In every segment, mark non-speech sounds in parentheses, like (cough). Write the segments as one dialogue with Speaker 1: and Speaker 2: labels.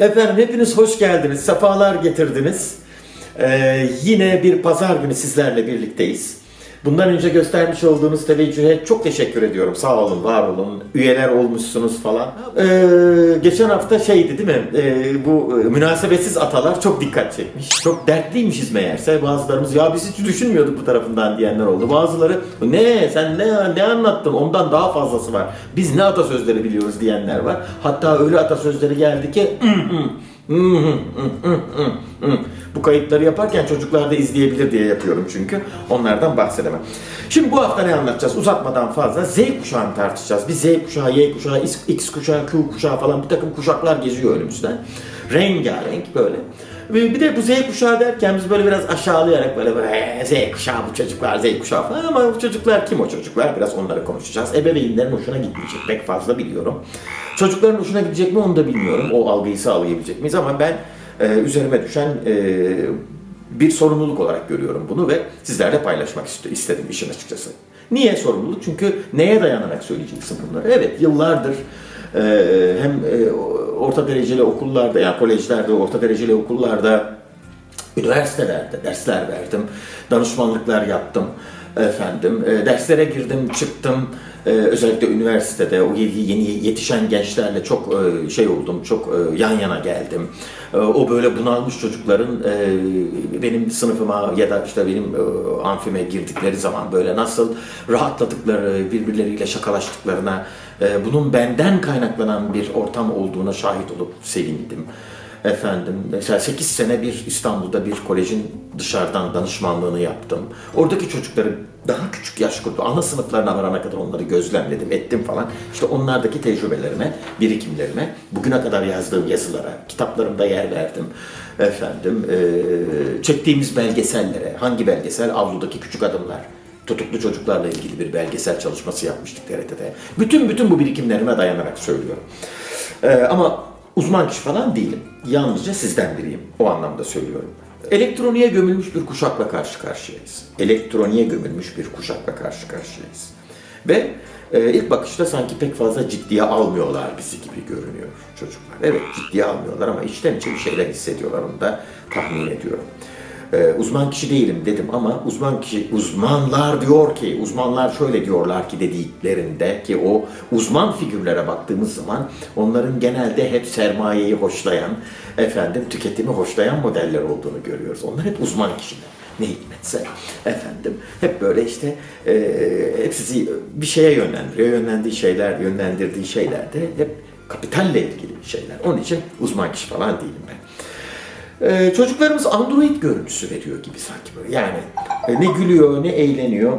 Speaker 1: Efendim hepiniz hoş geldiniz, sefalar getirdiniz. Ee, yine bir pazar günü sizlerle birlikteyiz. Bundan önce göstermiş olduğunuz teveccühe çok teşekkür ediyorum. Sağ olun, var olun. Üyeler olmuşsunuz falan. Ee, geçen hafta şeydi değil mi? Ee, bu e, münasebetsiz atalar çok dikkat çekmiş. Çok dertliymişiz meğerse. Bazılarımız ya biz hiç düşünmüyorduk bu tarafından diyenler oldu. Bazıları ne sen ne ne anlattın ondan daha fazlası var. Biz ne atasözleri biliyoruz diyenler var. Hatta öyle atasözleri geldi ki bu kayıtları yaparken çocuklar da izleyebilir diye yapıyorum çünkü. Onlardan bahsedemem. Şimdi bu hafta ne anlatacağız? Uzatmadan fazla Z kuşağını tartışacağız. Bir Z kuşağı, Y kuşağı, X, kuşağı, Q kuşağı falan bir takım kuşaklar geziyor önümüzden. Rengarenk böyle. Bir de bu Z kuşağı derken biz böyle biraz aşağılayarak böyle, böyle Z kuşağı bu çocuklar, Z kuşağı falan ama bu çocuklar kim o çocuklar? Biraz onları konuşacağız. Ebeveynlerin hoşuna gitmeyecek pek fazla biliyorum. Çocukların hoşuna gidecek mi onu da bilmiyorum. O algıyı sağlayabilecek miyiz ama ben e, üzerime düşen e, bir sorumluluk olarak görüyorum bunu ve sizlerle paylaşmak ist- istedim işin açıkçası. Niye sorumluluk? Çünkü neye dayanarak söyleyeceksin bunları? Evet yıllardır e, hem e, orta dereceli okullarda yani kolejlerde, orta dereceli okullarda üniversitelerde dersler verdim, danışmanlıklar yaptım efendim, e, derslere girdim, çıktım. E, özellikle üniversitede o yeni, yetişen gençlerle çok e, şey oldum, çok e, yan yana geldim. E, o böyle bunalmış çocukların e, benim sınıfıma ya da işte benim e, amfime girdikleri zaman böyle nasıl rahatladıkları, birbirleriyle şakalaştıklarına, bunun benden kaynaklanan bir ortam olduğuna şahit olup sevindim. Efendim mesela 8 sene bir İstanbul'da bir kolejin dışarıdan danışmanlığını yaptım. Oradaki çocukları daha küçük yaş grubu, ana sınıflarına varana kadar onları gözlemledim, ettim falan. İşte onlardaki tecrübelerime, birikimlerime, bugüne kadar yazdığım yazılara, kitaplarımda yer verdim. Efendim, eee, çektiğimiz belgesellere, hangi belgesel? Avludaki Küçük Adımlar tutuklu çocuklarla ilgili bir belgesel çalışması yapmıştık TRT'de. Bütün bütün bu birikimlerime dayanarak söylüyorum. Ee, ama uzman kişi falan değilim. Yalnızca sizden biriyim. O anlamda söylüyorum. Elektroniğe gömülmüş bir kuşakla karşı karşıyayız. Elektroniğe gömülmüş bir kuşakla karşı karşıyayız. Ve e, ilk bakışta sanki pek fazla ciddiye almıyorlar bizi gibi görünüyor çocuklar. Evet ciddiye almıyorlar ama içten içe bir şeyler hissediyorlar onu da tahmin ediyorum. Ee, uzman kişi değilim dedim ama uzman kişi uzmanlar diyor ki uzmanlar şöyle diyorlar ki dediklerinde ki o uzman figürlere baktığımız zaman onların genelde hep sermayeyi hoşlayan efendim tüketimi hoşlayan modeller olduğunu görüyoruz. Onlar hep uzman kişiler. Ne hikmetse efendim hep böyle işte e, hep sizi bir şeye yönlendiriyor. Yönlendiği şeyler, yönlendirdiği şeyler de hep kapitalle ilgili şeyler. Onun için uzman kişi falan değilim ben. Ee, çocuklarımız android görüntüsü veriyor gibi sanki böyle. Yani e, ne gülüyor, ne eğleniyor.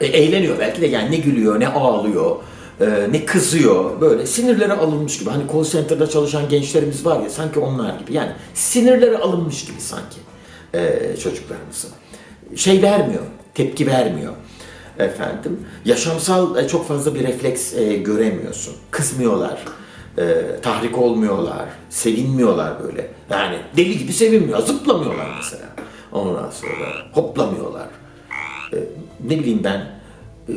Speaker 1: E, eğleniyor belki de yani ne gülüyor, ne ağlıyor, e, ne kızıyor. Böyle sinirleri alınmış gibi. Hani call center'da çalışan gençlerimiz var ya sanki onlar gibi. Yani sinirleri alınmış gibi sanki e, çocuklarımızın. Şey vermiyor, tepki vermiyor. Efendim, yaşamsal e, çok fazla bir refleks e, göremiyorsun. Kızmıyorlar e, tahrik olmuyorlar, sevinmiyorlar böyle. Yani deli gibi sevinmiyor, zıplamıyorlar mesela. Ondan sonra hoplamıyorlar. E, ne bileyim ben, e,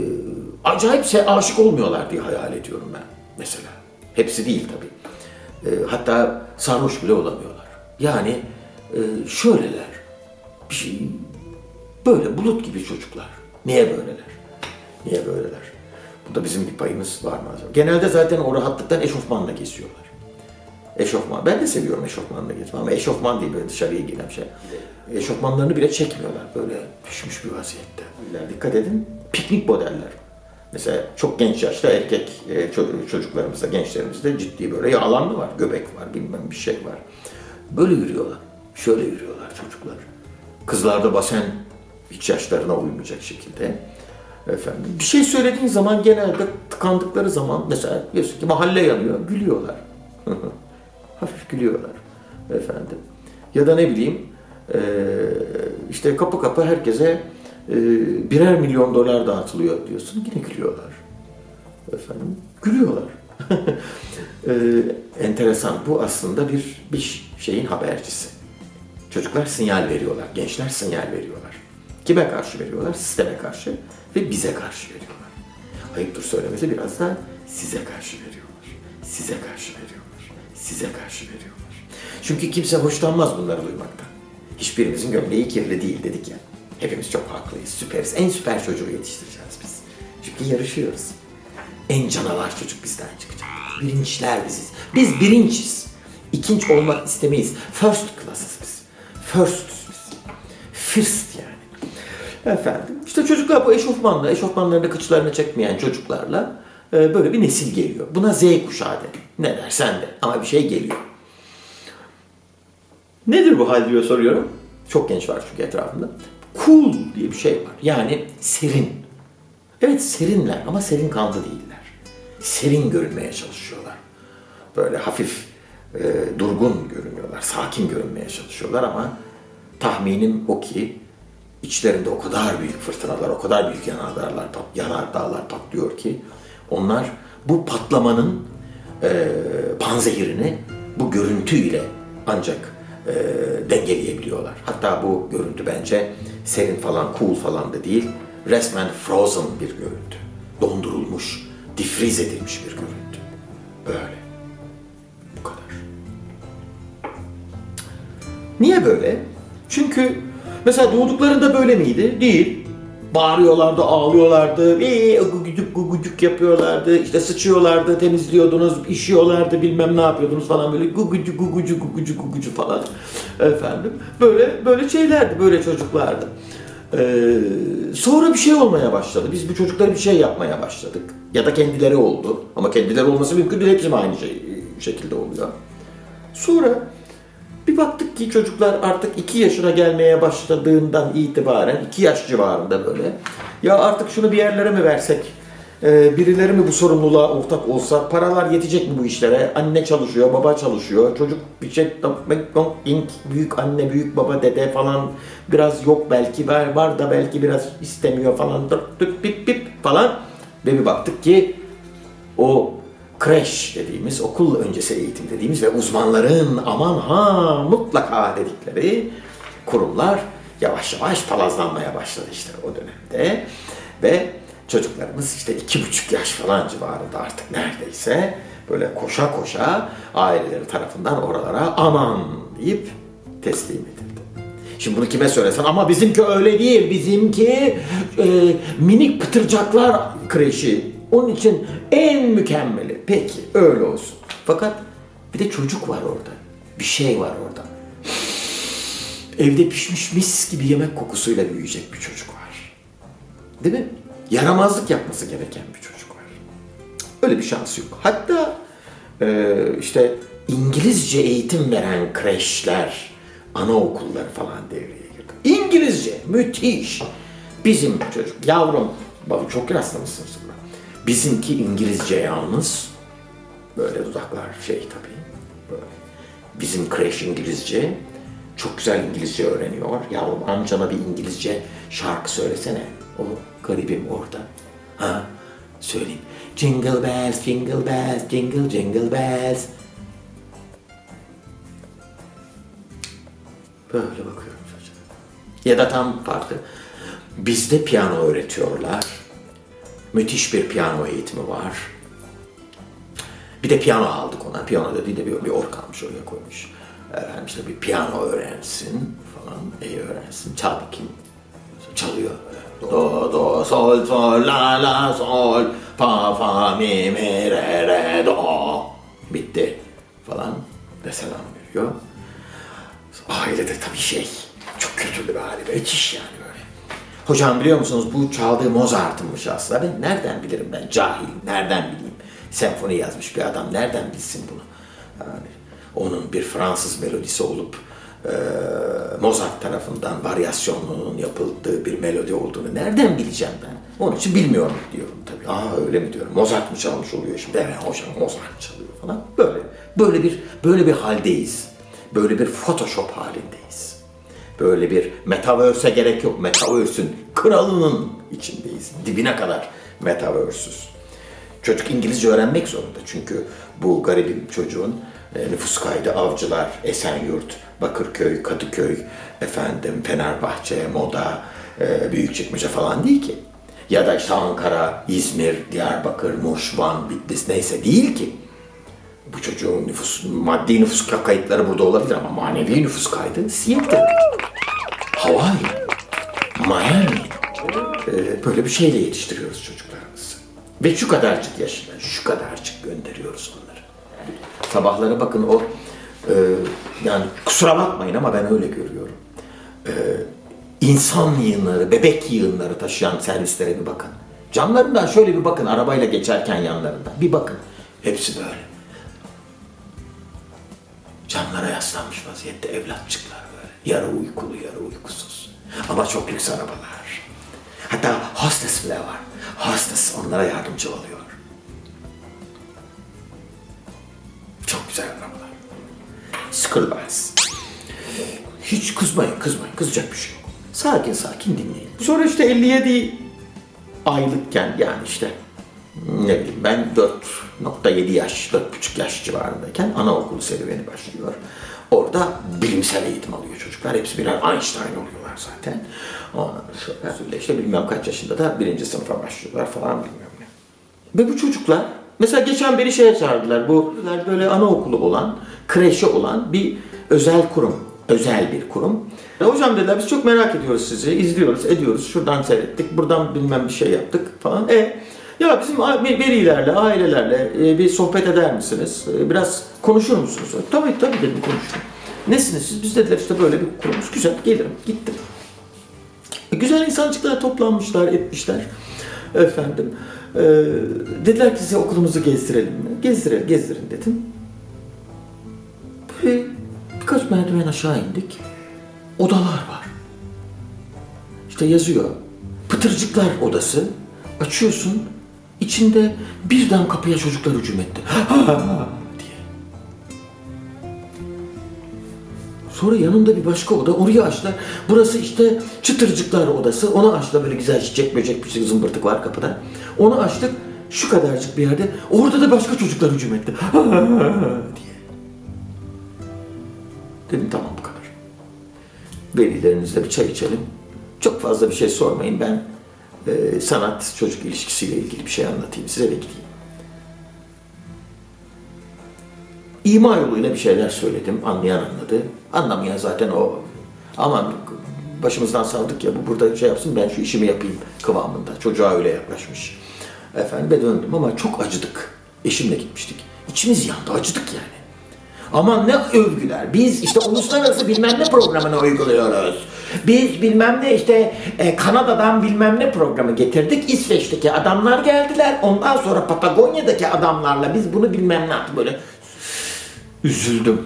Speaker 1: acayipse aşık olmuyorlar diye hayal ediyorum ben mesela. Hepsi değil tabii. E, hatta sarhoş bile olamıyorlar. Yani e, şöyleler, bir şey, böyle bulut gibi çocuklar. Niye böyleler? Niye böyleler? Burada bizim bir payımız var mı acaba? Genelde zaten o rahatlıktan eşofmanla geziyorlar. Eşofman. Ben de seviyorum eşofmanla gezmeyi ama eşofman değil böyle dışarıya giyilen şey. Eşofmanlarını bile çekmiyorlar böyle düşmüş bir vaziyette. Dikkat edin piknik modeller. Mesela çok genç yaşta erkek e, ço- çocuklarımızda, gençlerimizde ciddi böyle yağlanma var, göbek var, bilmem bir şey var. Böyle yürüyorlar. Şöyle yürüyorlar çocuklar. Kızlarda basen hiç yaşlarına uymayacak şekilde. Efendim, bir şey söylediğin zaman genelde tıkandıkları zaman mesela diyorsun ki mahalle yanıyor, gülüyorlar. Hafif gülüyorlar efendim. Ya da ne bileyim işte kapı kapı herkese birer milyon dolar dağıtılıyor diyorsun yine gülüyorlar. Efendim gülüyorlar. (laughs) Eee, enteresan bu aslında bir bir şeyin habercisi. Çocuklar sinyal veriyorlar, gençler sinyal veriyorlar. Kime karşı veriyorlar? Sisteme karşı ve bize karşı veriyorlar. Ayıptır söylemesi biraz da size karşı veriyorlar. Size karşı veriyorlar. size karşı veriyorlar. Çünkü kimse hoşlanmaz bunları duymaktan. Hiçbirimizin gömleği kirli değil dedik ya. Hepimiz çok haklıyız, süperiz. En süper çocuğu yetiştireceğiz biz. Çünkü yarışıyoruz. En canavar çocuk bizden çıkacak. Birinçler biziz. Biz birinciz. İkinci olmak istemeyiz. First class'ız biz. First'üz biz. First yani. Efendim. işte çocuklar bu eşofmanla, eşofmanlarını kıçlarını çekmeyen çocuklarla e, böyle bir nesil geliyor. Buna Z kuşağı de. Ne dersen de. Ama bir şey geliyor. Nedir bu hal diyor soruyorum. Çok genç var çünkü etrafında. Cool diye bir şey var. Yani serin. Evet serinler ama serin kanlı değiller. Serin görünmeye çalışıyorlar. Böyle hafif e, durgun görünüyorlar. Sakin görünmeye çalışıyorlar ama tahminim o ki içlerinde o kadar büyük fırtınalar, o kadar büyük yanardağlar, yanardağlar patlıyor ki onlar bu patlamanın e, panzehirini bu görüntüyle ancak e, dengeleyebiliyorlar. Hatta bu görüntü bence serin falan, cool falan da değil. Resmen frozen bir görüntü. Dondurulmuş, difriz edilmiş bir görüntü. Böyle. Bu kadar. Niye böyle? Çünkü mesela doğduklarında böyle miydi? Değil. Bağırıyorlardı, ağlıyorlardı, ee, gugucuk gugucuk yapıyorlardı, işte sıçıyorlardı, temizliyordunuz, işiyorlardı, bilmem ne yapıyordunuz falan böyle gugucu gugucu gugucu gugucu falan efendim. Böyle böyle şeylerdi, böyle çocuklardı. Ee, sonra bir şey olmaya başladı. Biz bu çocuklara bir şey yapmaya başladık. Ya da kendileri oldu. Ama kendileri olması mümkün değil. Hepsi aynı şey, şekilde oluyor. Sonra bir baktık ki çocuklar artık 2 yaşına gelmeye başladığından itibaren 2 yaş civarında böyle. Ya artık şunu bir yerlere mi versek? Ee, birileri mi bu sorumluluğa ortak olsa? Paralar yetecek mi bu işlere? Anne çalışıyor, baba çalışıyor. Çocuk bir şey büyük anne, büyük baba, dede falan biraz yok belki var, var da belki biraz istemiyor falan. Tık tık pip pip falan. Ve bir baktık ki o kreş dediğimiz, okul öncesi eğitim dediğimiz ve uzmanların aman ha mutlaka dedikleri kurumlar yavaş yavaş palazlanmaya başladı işte o dönemde. Ve çocuklarımız işte iki buçuk yaş falan civarında artık neredeyse böyle koşa koşa aileleri tarafından oralara aman deyip teslim edildi. Şimdi bunu kime söylesen ama bizimki öyle değil. Bizimki e, minik pıtırcaklar kreşi. Onun için en mükemmeli. Peki öyle olsun. Fakat bir de çocuk var orada. Bir şey var orada. Evde pişmiş mis gibi yemek kokusuyla büyüyecek bir çocuk var. Değil mi? Yaramazlık yapması gereken bir çocuk var. Öyle bir şansı yok. Hatta e, işte İngilizce eğitim veren kreşler, anaokulları falan devreye girdi. İngilizce, müthiş. Bizim çocuk, yavrum, bak çok rastlamışsınız buna. Bizimki İngilizce yalnız. Böyle dudaklar şey tabii. Böyle. Bizim kreş İngilizce. Çok güzel İngilizce öğreniyor. Yavrum amcana bir İngilizce şarkı söylesene. O garibim orada. Ha? Söyleyeyim. Jingle bells, jingle bells, jingle jingle bells. Böyle bakıyorum çocuğa. Ya da tam farklı. Bizde piyano öğretiyorlar. Müthiş bir piyano eğitimi var. Bir de piyano aldık ona. Piyano dediği de bir, bir orkanmış oraya koymuş. Efendim işte bir piyano öğrensin falan. İyi öğrensin. Çal bakayım. Çalıyor. Do, do, sol, sol, la, la, sol, fa, fa, mi, mi, re, re, do. Bitti falan. Ve selam veriyor. Ailede tabii şey, çok kötü bir aile, müthiş yani böyle. Hocam biliyor musunuz bu çaldığı Mozart'ınmış aslında. Ben nereden bilirim ben cahil, nereden bileyim? Senfoni yazmış bir adam nereden bilsin bunu? Yani onun bir Fransız melodisi olup e, Mozart tarafından varyasyonunun yapıldığı bir melodi olduğunu nereden bileceğim ben? Onun için bilmiyorum diyorum tabii. Aa öyle mi diyorum. Mozart mı çalmış oluyor şimdi? Evet hocam Mozart çalıyor falan. Böyle. Böyle bir böyle bir haldeyiz. Böyle bir Photoshop halindeyiz. Böyle bir metaverse'e gerek yok. Metaverse'ün kralının içindeyiz. Dibine kadar metaverse'üz. Çocuk İngilizce öğrenmek zorunda. Çünkü bu garibim çocuğun e, nüfus kaydı Avcılar, Esenyurt, Bakırköy, Kadıköy, efendim Fenerbahçe, Moda, e, Büyükçekmece falan değil ki. Ya da işte Ankara, İzmir, Diyarbakır, Muş, Van, Bitlis neyse değil ki. bu çocuğun nüfus, maddi nüfus kayıtları burada olabilir ama manevi nüfus kaydı Seattle, Hawaii, Miami. Ee, böyle bir şeyle yetiştiriyoruz çocuklarımızı. Ve şu kadarcık yaşına, şu kadarcık gönderiyoruz onları. Sabahları bakın o, e, yani kusura bakmayın ama ben öyle görüyorum. E, insan yığınları, bebek yığınları taşıyan servislere bir bakın. Camlarından şöyle bir bakın arabayla geçerken yanlarından. Bir bakın. Hepsi böyle. Camlara yaslanmış vaziyette evlatçıklar böyle. Yarı uykulu, yarı uykusuz. Ama çok lüks arabalar. Hatta hostes bile var. Hostes onlara yardımcı oluyor. Çok güzel arabalar. Sıkılmaz. Hiç kızmayın, kızmayın. Kızacak bir şey yok. Sakin sakin dinleyin. Sonra işte 57 aylıkken yani işte ne bileyim ben 4.7 yaş, 4.5 yaş civarındayken anaokulu serüveni başlıyor. Orada bilimsel eğitim alıyor çocuklar. Hepsi birer Einstein oluyorlar zaten. Ondan sonra işte bilmem kaç yaşında da birinci sınıfa başlıyorlar falan bilmem ne. Ve bu çocuklar mesela geçen beri şeye çağırdılar. Bu böyle anaokulu olan, kreşi olan bir özel kurum. Özel bir kurum. E, hocam dediler biz çok merak ediyoruz sizi. izliyoruz, ediyoruz. Şuradan seyrettik, buradan bilmem bir şey yaptık falan. E ya bizim velilerle, ailelerle e, bir sohbet eder misiniz? E, biraz konuşur musunuz? Tabii tabii dedim konuştum. Nesiniz siz? Biz dediler işte böyle bir kurumuz. Güzel gelirim. Gittim. E, Güzel insancıklar toplanmışlar, etmişler. Efendim. e, dediler ki size okulumuzu gezdirelim mi? Gezdirelim, gezdirin dedim. Böyle birkaç merdiven aşağı indik. Odalar var. İşte yazıyor. Pıtırcıklar odası. Açıyorsun. İçinde birden kapıya çocuklar hücum etti. diye. Sonra yanında bir başka oda, oraya açtılar. Burası işte çıtırcıklar odası. Onu açtılar böyle güzel çiçek böcek bir şey zımbırtık var kapıda. Onu açtık. Şu kadarcık bir yerde. Orada da başka çocuklar hücum etti. diye. Dedim tamam bu kadar. Velilerinizle bir çay içelim. Çok fazla bir şey sormayın. Ben e, sanat çocuk ilişkisiyle ilgili bir şey anlatayım size ve gideyim. İma yoluyla bir şeyler söyledim. Anlayan anladı. Anlamayan zaten o aman başımızdan saldık ya bu burada şey yapsın ben şu işimi yapayım kıvamında. Çocuğa öyle yaklaşmış. Efendim ve döndüm ama çok acıdık. Eşimle gitmiştik. İçimiz yandı acıdık yani. Aman ne övgüler. Biz işte uluslararası bilmem ne programını uyguluyoruz. Biz bilmem ne işte e, Kanada'dan bilmem ne programı getirdik. İsveç'teki adamlar geldiler. Ondan sonra Patagonya'daki adamlarla biz bunu bilmem ne yaptık böyle. Üzüldüm.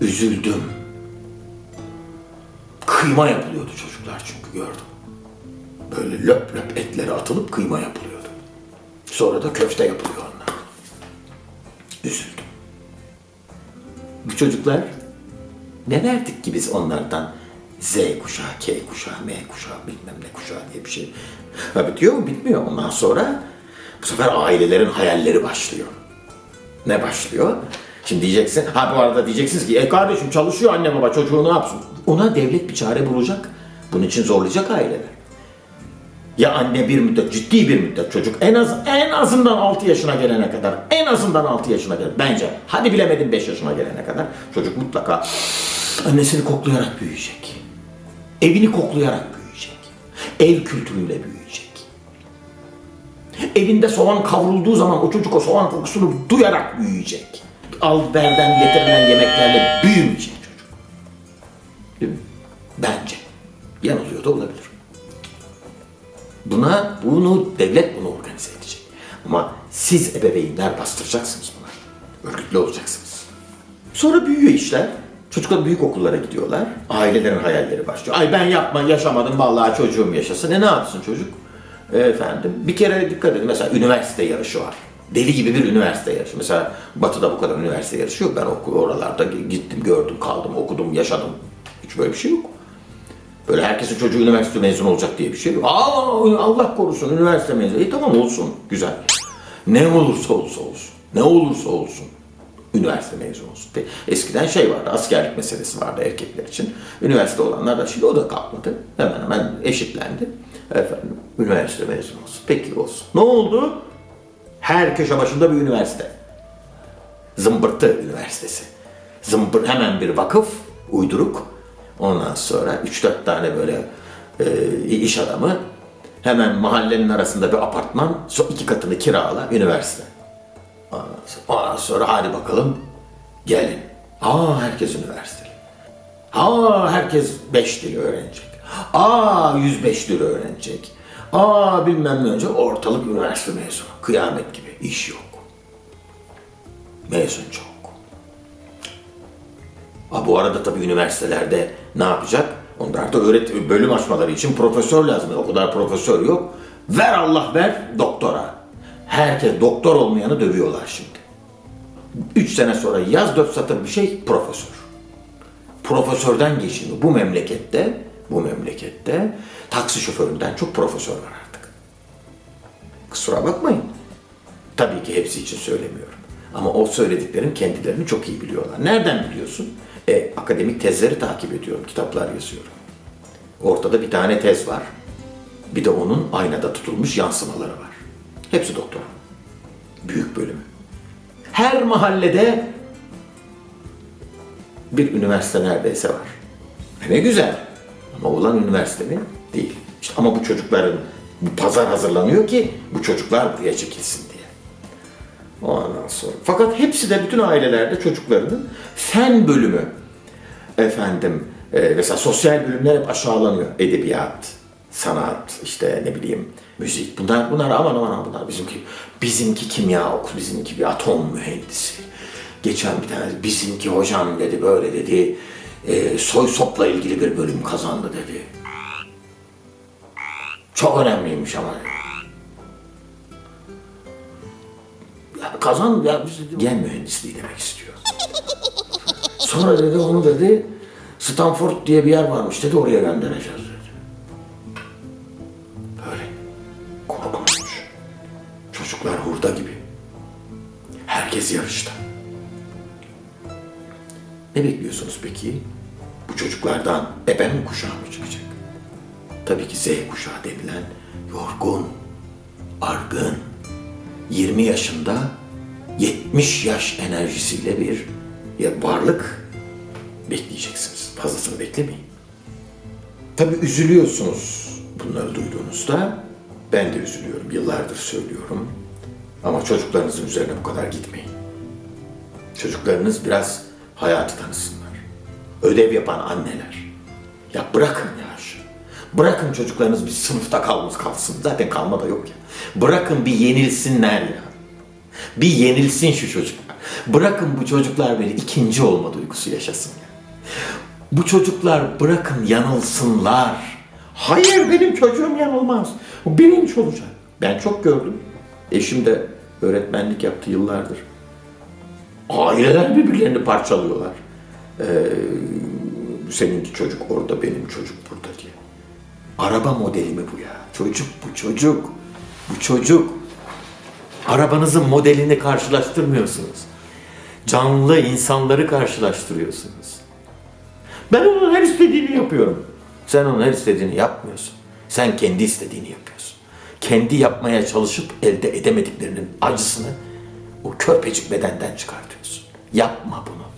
Speaker 1: Üzüldüm. Kıyma yapılıyordu çocuklar çünkü gördüm. Böyle löp löp etleri atılıp kıyma yapılıyordu. Sonra da köfte yapılıyor onlar. Üzüldüm. Bu çocuklar ne verdik ki biz onlardan Z kuşağı, K kuşağı, M kuşağı, bilmem ne kuşağı diye bir şey. Ha bitiyor mu? Bitmiyor. Ondan sonra bu sefer ailelerin hayalleri başlıyor. Ne başlıyor? Şimdi diyeceksin, ha bu arada diyeceksiniz ki, e kardeşim çalışıyor anne baba çocuğu ne yapsın? Ona devlet bir çare bulacak. Bunun için zorlayacak aileler. Ya anne bir müddet, ciddi bir müddet çocuk en az en azından 6 yaşına gelene kadar, en azından 6 yaşına gelene bence. Hadi bilemedim 5 yaşına gelene kadar çocuk mutlaka annesini koklayarak büyüyecek. Evini koklayarak büyüyecek. Ev kültürüyle büyüyecek. Evinde soğan kavrulduğu zaman o çocuk o soğan kokusunu duyarak büyüyecek. Alberden getirilen yemeklerle büyümeyecek çocuk. Bence. Yanılıyor da olabilir. Buna, bunu devlet bunu organize edecek. Ama siz ebeveynler bastıracaksınız buna. Örgütlü olacaksınız. Sonra büyüyor işler. Çocuklar büyük okullara gidiyorlar. Ailelerin hayalleri başlıyor. Ay ben yapma, yaşamadım vallahi çocuğum yaşasın. E ne yapsın çocuk? E, efendim bir kere dikkat edin. Mesela üniversite yarışı var. Deli gibi bir üniversite yarışı. Mesela Batı'da bu kadar üniversite yarışı yok. Ben okul oralarda gittim, gördüm, kaldım, okudum, yaşadım. Hiç böyle bir şey yok. Böyle herkesin çocuğu üniversite mezunu olacak diye bir şey yok. Aa, Allah korusun üniversite mezunu. E tamam olsun. Güzel. Ne olursa olsa olsun. Ne olursa olsun. Üniversite mezunu olsun. Eskiden şey vardı, askerlik meselesi vardı erkekler için. Üniversite olanlar da şimdi o da kalkmadı. Hemen hemen eşitlendi. Efendim, üniversite mezunu olsun. Peki olsun. Ne oldu? Her köşe başında bir üniversite. Zımbırtı Üniversitesi. Zımbır, hemen bir vakıf, uyduruk. Ondan sonra 3-4 tane böyle e, iş adamı. Hemen mahallenin arasında bir apartman, iki katını kirala, üniversite. Ondan sonra, ondan sonra hadi bakalım gelin. Aa herkes üniversiteli. Aa herkes 5 dil öğrenecek. Aa 105 dil öğrenecek. Aa bilmem ne önce ortalık üniversite mezunu. Kıyamet gibi iş yok. Mezun çok. Ha, bu arada tabii üniversitelerde ne yapacak? Onlar da öğret bölüm açmaları için profesör lazım. O kadar profesör yok. Ver Allah ver doktora. Herkes doktor olmayanı dövüyorlar şimdi. Üç sene sonra yaz dört satır bir şey profesör. Profesörden geçiniyor. Bu memlekette, bu memlekette taksi şoföründen çok profesör var artık. Kusura bakmayın. Tabii ki hepsi için söylemiyorum. Ama o söylediklerim kendilerini çok iyi biliyorlar. Nereden biliyorsun? E, akademik tezleri takip ediyorum, kitaplar yazıyorum. Ortada bir tane tez var. Bir de onun aynada tutulmuş yansımaları var. Hepsi doktor. Büyük bölümü. Her mahallede bir üniversite neredeyse var. E ne güzel. Ama olan üniversite mi? Değil. İşte ama bu çocukların bu pazar hazırlanıyor ki bu çocuklar buraya çekilsin diye. Ondan sonra. Fakat hepsi de bütün ailelerde çocuklarının fen bölümü efendim e, mesela sosyal bölümler hep aşağılanıyor. Edebiyat, sanat, işte ne bileyim müzik. Bunlar bunlar aman aman bunlar bizimki bizimki kimya oku, bizimki bir atom mühendisi. Geçen bir tane bizimki hocam dedi böyle dedi. E, soy sopla ilgili bir bölüm kazandı dedi. Çok önemliymiş ama. Ya kazan ya gen mühendisliği demek istiyor. Sonra dedi onu dedi Stanford diye bir yer varmış dedi oraya göndereceğiz dedi. Böyle korkunç. Çocuklar hurda gibi. Herkes yarışta. Ne bekliyorsunuz peki? Bu çocuklardan ebe mi kuşağı mı çıkacak? Tabii ki Z kuşağı denilen yorgun, argın, 20 yaşında 70 yaş enerjisiyle bir ya varlık bekleyeceksiniz. Fazlasını beklemeyin. Tabii üzülüyorsunuz bunları duyduğunuzda. Ben de üzülüyorum. Yıllardır söylüyorum. Ama çocuklarınızın üzerine bu kadar gitmeyin. Çocuklarınız biraz hayatı tanısınlar. Ödev yapan anneler. Ya bırakın ya şu. Bırakın çocuklarınız bir sınıfta kalmış kalsın. Zaten kalma da yok ya. Bırakın bir yenilsinler ya. Bir yenilsin şu çocuklar. Bırakın bu çocuklar bir ikinci olma duygusu yaşasın ya. Bu çocuklar bırakın yanılsınlar. Hayır benim çocuğum yanılmaz. O birinci olacak. Ben çok gördüm. Eşim de öğretmenlik yaptı yıllardır. Aileler birbirlerini parçalıyorlar. Ee, seninki çocuk orada, benim çocuk burada diye. Araba modeli mi bu ya? Çocuk bu çocuk. Bu çocuk. Arabanızın modelini karşılaştırmıyorsunuz. Canlı insanları karşılaştırıyorsunuz. Ben onun her istediğini yapıyorum. Sen onun her istediğini yapmıyorsun. Sen kendi istediğini yapıyorsun. Kendi yapmaya çalışıp elde edemediklerinin acısını o körpecik bedenden çıkartıyorsun. Yapma bunu.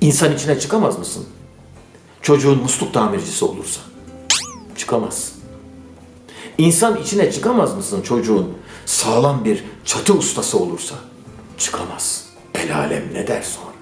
Speaker 1: İnsan içine çıkamaz mısın? Çocuğun musluk tamircisi olursa. Çıkamaz. İnsan içine çıkamaz mısın çocuğun sağlam bir çatı ustası olursa? Çıkamaz. El alem ne der sonra?